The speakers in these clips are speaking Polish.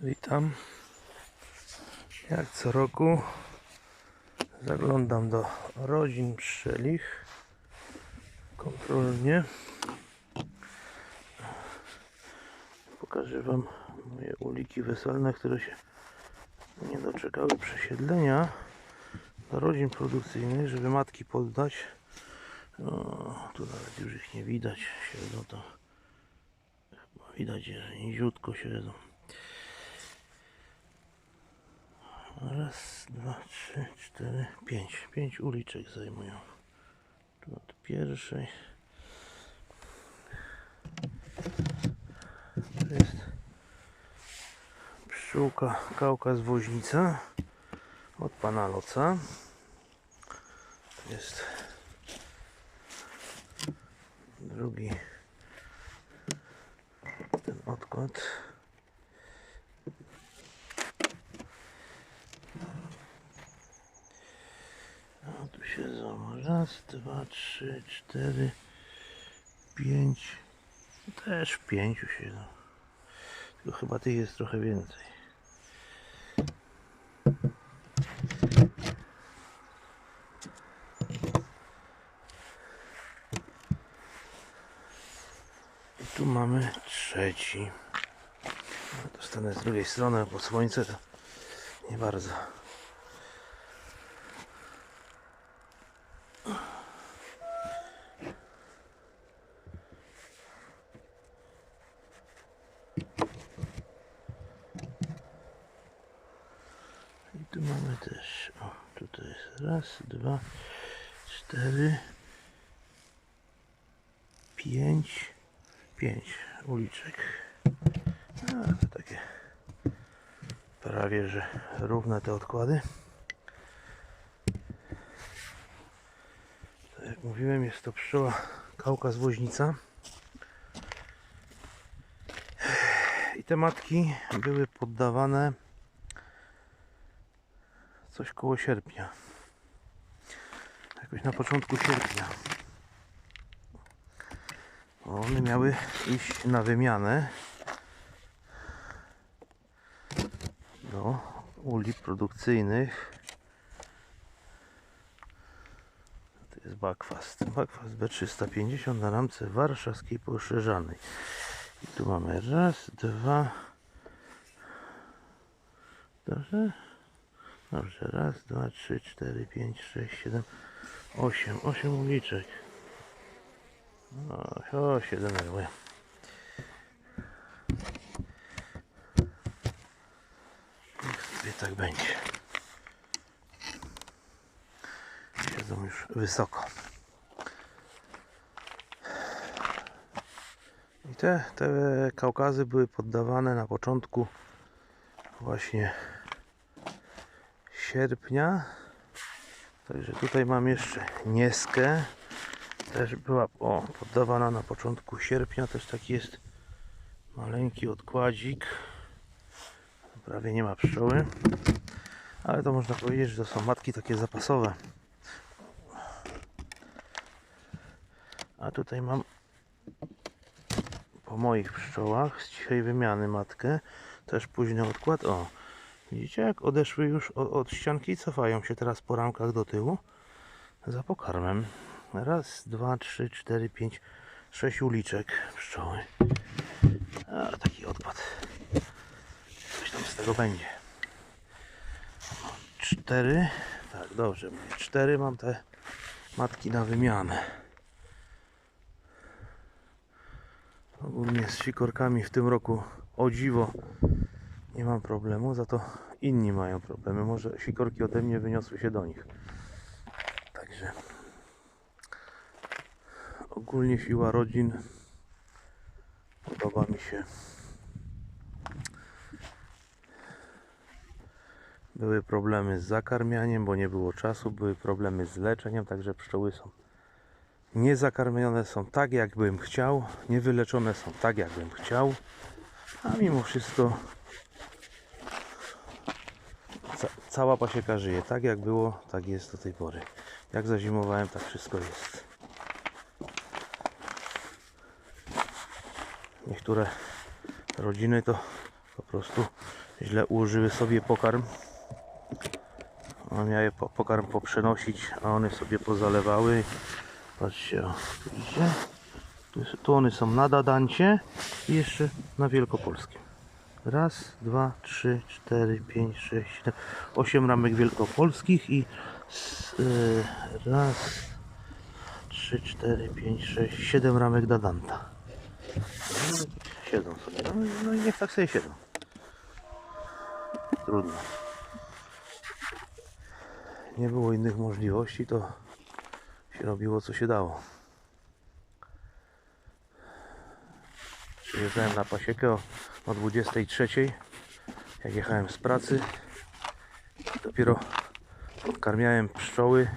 Witam. Jak co roku zaglądam do rodzin pszczelich kontrolnie. Pokażę Wam moje uliki weselne, które się nie doczekały przesiedlenia do rodzin produkcyjnych, żeby matki poddać. O, tu nawet już ich nie widać. Siedzą to. Chyba widać, że niziutko siedzą. Raz, dwa, trzy, cztery, pięć. Pięć uliczek zajmują. Tu od pierwszej. To jest pszczółka Kaukaz Woźnica od pana Loca. To jest drugi ten odkład. A tu siedzą raz, dwa, trzy, cztery, pięć. Też pięciu siedzą. Tylko chyba tych jest trochę więcej. I tu mamy trzeci. Dostanę z drugiej strony, bo słońce to nie bardzo. I tu mamy też, o, tutaj jest dwa, cztery, pięć, pięć uliczek. A, to takie prawie, że równe te odkłady. Tak jak mówiłem, jest to pszczoła Kaukaz Woźnica. I te matki były poddawane coś koło sierpnia. Jakoś na początku sierpnia. One miały iść na wymianę do uli produkcyjnych. To jest bakwast. Bakwast B350 na ramce warszawskiej poszerzanej. I tu mamy raz, dwa. Dobrze? Dobrze, raz, dwa, trzy, cztery, pięć, sześć, siedem, osiem. Osiem uliczek. O, o się denerwuję. Niech tak będzie. Siedzą już wysoko. I te, te kaukazy były poddawane na początku właśnie sierpnia. Także tutaj mam jeszcze nieskę. Też była o, poddawana na początku sierpnia. Też taki jest maleńki odkładzik. Prawie nie ma pszczoły. Ale to można powiedzieć, że to są matki takie zapasowe. A tutaj mam po moich pszczołach z cichej wymiany matkę. Też późny odkład. O, Widzicie jak odeszły już od, od ścianki, cofają się teraz po ramkach do tyłu za pokarmem. Raz, dwa, trzy, cztery, pięć, sześć uliczek pszczoły. A taki odpad. Coś tam z tego będzie. Cztery. Tak, dobrze. Cztery mam te matki na wymianę. Ogólnie z sikorkami w tym roku o dziwo nie mam problemu, za to inni mają problemy. Może sikorki ode mnie wyniosły się do nich. Także ogólnie siła rodzin podoba mi się. Były problemy z zakarmianiem, bo nie było czasu, były problemy z leczeniem, także pszczoły są niezakarmione, są tak jakbym chciał, niewyleczone są tak jakbym chciał, a mimo wszystko cała pasieka żyje. Tak jak było, tak jest do tej pory. Jak zazimowałem, tak wszystko jest. Niektóre rodziny to po prostu źle ułożyły sobie pokarm. On miały po, pokarm poprzenosić, a one sobie pozalewały. Patrzcie, o, tu tu one są na Dadancie i jeszcze na Wielkopolskim. Raz, dwa, trzy, cztery, pięć, sześć, siedem, osiem ramek wielkopolskich i y, raz, trzy, cztery, pięć, sześć, siedem ramek Dadanta. Siedzą sobie. No, no i niech tak sobie siedzą. Trudno. Nie było innych możliwości, to się robiło co się dało. Przyjeżdżałem na pasiekę o, o 23, jak jechałem z pracy. Dopiero podkarmiałem pszczoły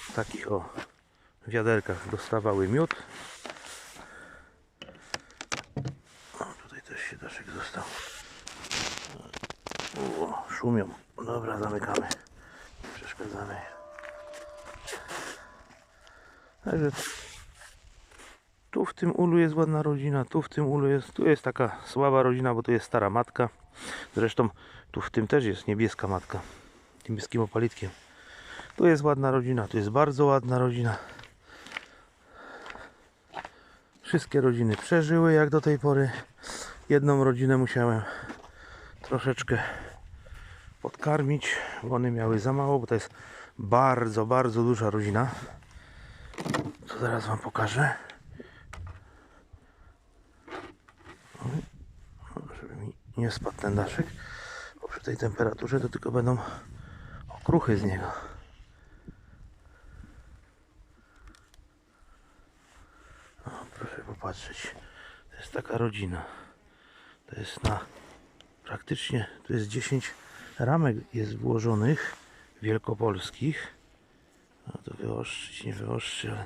w takich o wiaderkach dostawały miód. O, tutaj też się daszek został. O, szumią. Dobra, zamykamy. Nie przeszkadzamy. Także tym ulu jest ładna rodzina, tu w tym ulu jest, tu jest taka słaba rodzina, bo tu jest stara matka. Zresztą tu w tym też jest niebieska matka, niebieskim opalitkiem. Tu jest ładna rodzina, tu jest bardzo ładna rodzina. Wszystkie rodziny przeżyły jak do tej pory. Jedną rodzinę musiałem troszeczkę podkarmić, bo one miały za mało, bo to jest bardzo, bardzo duża rodzina. To zaraz Wam pokażę. Oj, Żeby mi nie spadł ten daszek, bo przy tej temperaturze to tylko będą okruchy z niego. O, proszę popatrzeć. To jest taka rodzina. To jest na praktycznie, to jest 10 ramek jest włożonych wielkopolskich. No to wyostrzyć, nie wyostrzy, ale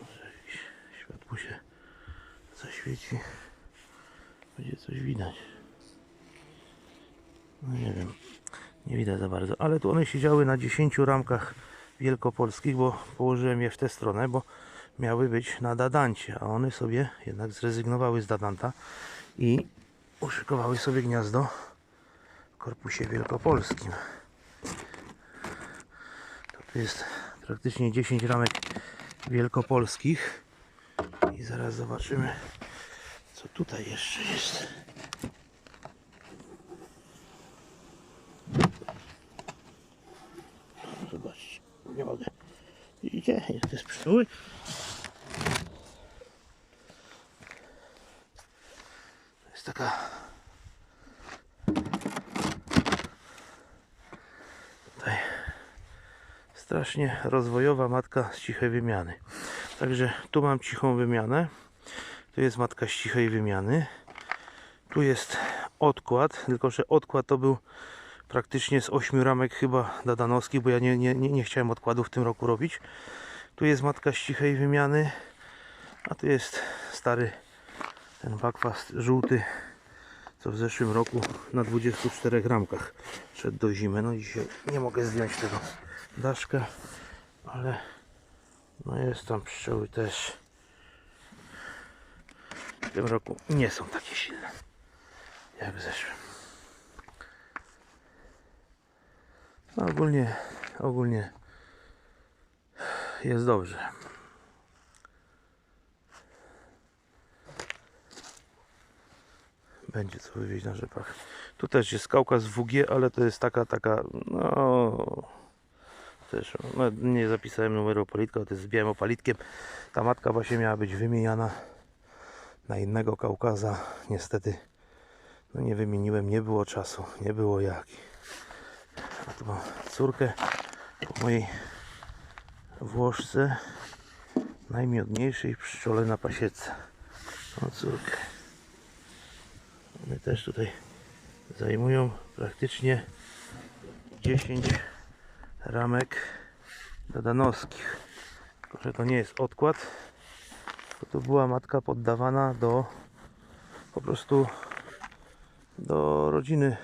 może jakieś światło się zaświeci. Będzie coś widać. No nie wiem, nie widać za bardzo, ale tu one siedziały na 10 ramkach wielkopolskich, bo położyłem je w tę stronę, bo miały być na Dadancie, a one sobie jednak zrezygnowały z Dadanta i uszykowały sobie gniazdo w korpusie wielkopolskim. To jest praktycznie 10 ramek wielkopolskich i zaraz zobaczymy co tutaj jeszcze jest. Zobaczcie, nie mogę. Widzicie, jak to jest pszczóły? To jest taka tutaj strasznie rozwojowa matka z cichej wymiany. Także tu mam cichą wymianę. Tu jest matka cichej wymiany. Tu jest odkład, tylko że odkład to był praktycznie z 8 ramek chyba dadanowskich, bo ja nie, nie, nie, chciałem odkładu w tym roku robić. Tu jest matka cichej wymiany, a tu jest stary ten bakwast żółty, co w zeszłym roku na 24 ramkach szedł do zimy. No dzisiaj nie mogę zdjąć tego daszka, ale no jest tam pszczoły też. W tym roku nie są takie silne jak w zeszłym. No ogólnie, ogólnie jest dobrze. Będzie co wywieźć na rzepach. Tu też jest skałka z WG, ale to jest taka, taka, no też, no, nie zapisałem numeru opalitka, to jest z białym opalitkiem. Ta matka właśnie miała być wymieniana na innego Kaukaza. Niestety no nie wymieniłem, nie było czasu, nie było jak. A tu mam córkę po mojej Włoszce, najmiodniejszej pszczole na pasiece. O córkę. One też tutaj zajmują praktycznie 10 ramek dadanowskich. Tylko, że to nie jest odkład, to była matka poddawana do po prostu do rodziny,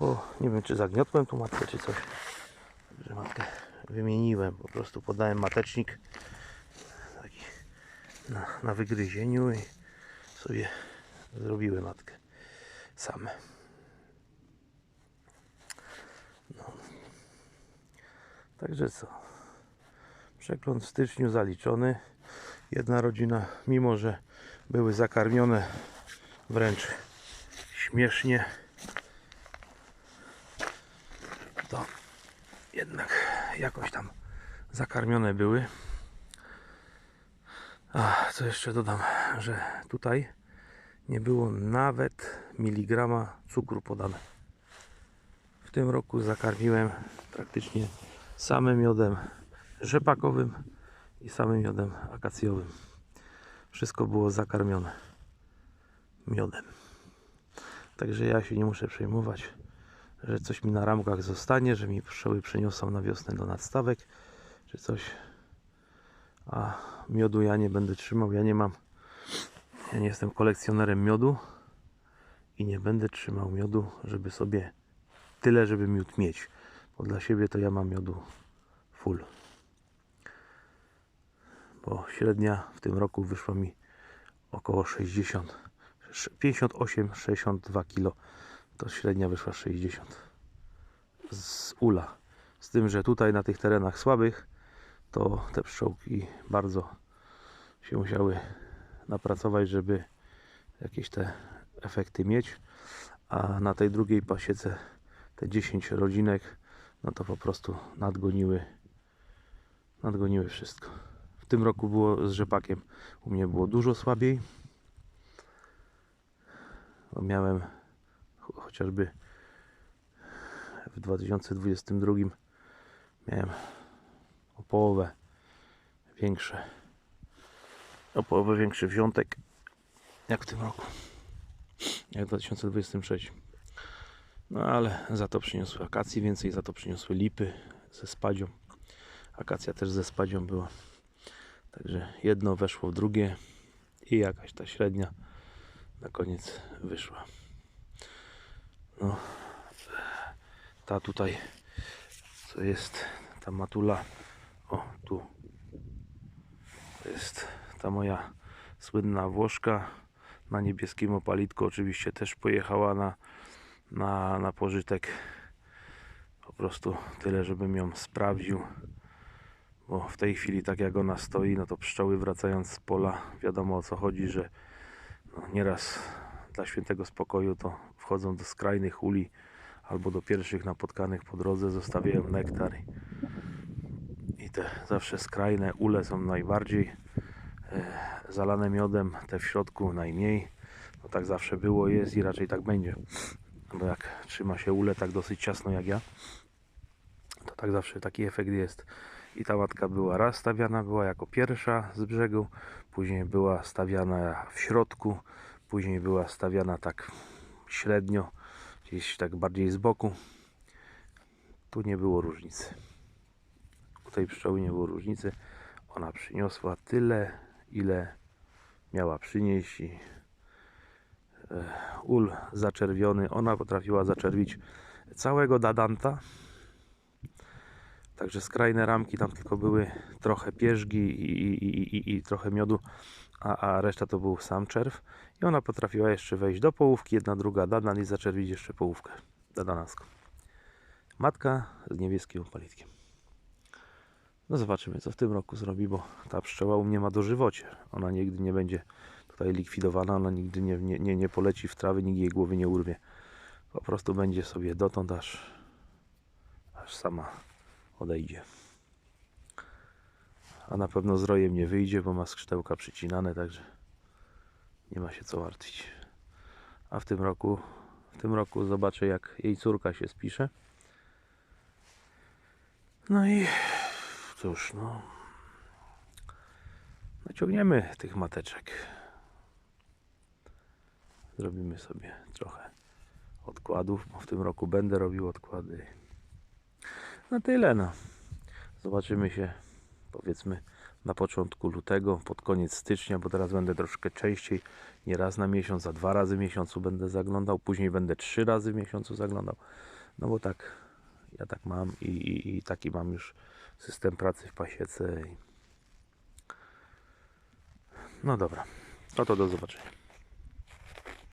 bo nie wiem czy zagniotłem tu matkę czy coś. Także matkę wymieniłem, po prostu podałem matecznik taki na, na wygryzieniu i sobie zrobiły matkę same. No. Także co? Przegląd w styczniu zaliczony. Jedna rodzina, mimo że były zakarmione wręcz śmiesznie, to jednak jakoś tam zakarmione były. A co jeszcze dodam, że tutaj nie było nawet miligrama cukru podane. W tym roku zakarmiłem praktycznie samym miodem rzepakowym i samym miodem akacjowym. Wszystko było zakarmione miodem. Także ja się nie muszę przejmować, że coś mi na ramkach zostanie, że mi pszczoły przyniosą na wiosnę do nadstawek, czy coś. A miodu ja nie będę trzymał, ja nie mam, ja nie jestem kolekcjonerem miodu i nie będę trzymał miodu, żeby sobie tyle, żeby miód mieć. Bo dla siebie to ja mam miodu full. Bo średnia w tym roku wyszła mi około 60, 58-62 kg. To średnia wyszła 60 z ula. Z tym, że tutaj na tych terenach słabych to te pszczołki bardzo się musiały napracować, żeby jakieś te efekty mieć. A na tej drugiej pasiece te 10 rodzinek, no to po prostu nadgoniły, nadgoniły wszystko. W tym roku było z rzepakiem, u mnie było dużo słabiej. Bo miałem ch- chociażby w 2022 miałem o połowę większe o połowę większy wziątek jak w tym roku jak w 2023 no ale za to przyniosły akacji więcej za to przyniosły lipy ze spadzią. Akacja też ze spadzią była także jedno weszło w drugie i jakaś ta średnia na koniec wyszła. No ta tutaj co jest ta matula o tu. To jest ta moja słynna Włoszka. Na niebieskim opalitku oczywiście też pojechała na, na, na pożytek. Po prostu tyle żebym ją sprawdził bo w tej chwili tak jak ona stoi no to pszczoły wracając z pola wiadomo o co chodzi, że no, nieraz dla świętego spokoju to wchodzą do skrajnych uli albo do pierwszych napotkanych po drodze zostawiają nektar i, te zawsze skrajne ule są najbardziej e, zalane miodem, te w środku najmniej. No tak zawsze było, jest i raczej tak będzie. Bo jak trzyma się ule tak dosyć ciasno jak ja, to tak zawsze taki efekt jest. I ta matka była raz stawiana, była jako pierwsza z brzegu, później była stawiana w środku, później była stawiana tak średnio, gdzieś tak bardziej z boku. Tu nie było różnicy. U tej pszczoły nie było różnicy. Ona przyniosła tyle, ile miała przynieść i e, ul zaczerwiony. Ona potrafiła zaczerwić całego dadanta. Także skrajne ramki tam tylko były trochę pierzgi i, i, i, i, trochę miodu, a, a reszta to był sam czerw. I ona potrafiła jeszcze wejść do połówki, jedna, druga dadan i zaczerwić jeszcze połówkę dadanaską. Matka z niebieskim opalitkiem. No zobaczymy, co w tym roku zrobi, bo ta pszczoła u mnie ma dożywocie. Ona nigdy nie będzie tutaj likwidowana, ona nigdy nie, nie, nie, nie poleci w trawy, nikt jej głowy nie urwie. Po prostu będzie sobie dotąd, aż, aż sama odejdzie. A na pewno z rojem nie wyjdzie, bo ma skrzydełka przycinane, także nie ma się co martwić. A w tym roku, w tym roku zobaczę jak jej córka się spisze. No i cóż, no. Naciągniemy tych mateczek. Zrobimy sobie trochę odkładów, bo w tym roku będę robił odkłady. Na tyle, no. Zobaczymy się, powiedzmy, na początku lutego, pod koniec stycznia, bo teraz będę troszkę częściej, nie raz na miesiąc, a dwa razy w miesiącu będę zaglądał, później będę trzy razy w miesiącu zaglądał. No bo tak, ja tak mam i, i, i taki mam już system pracy w pasiece. No dobra, no to do zobaczenia.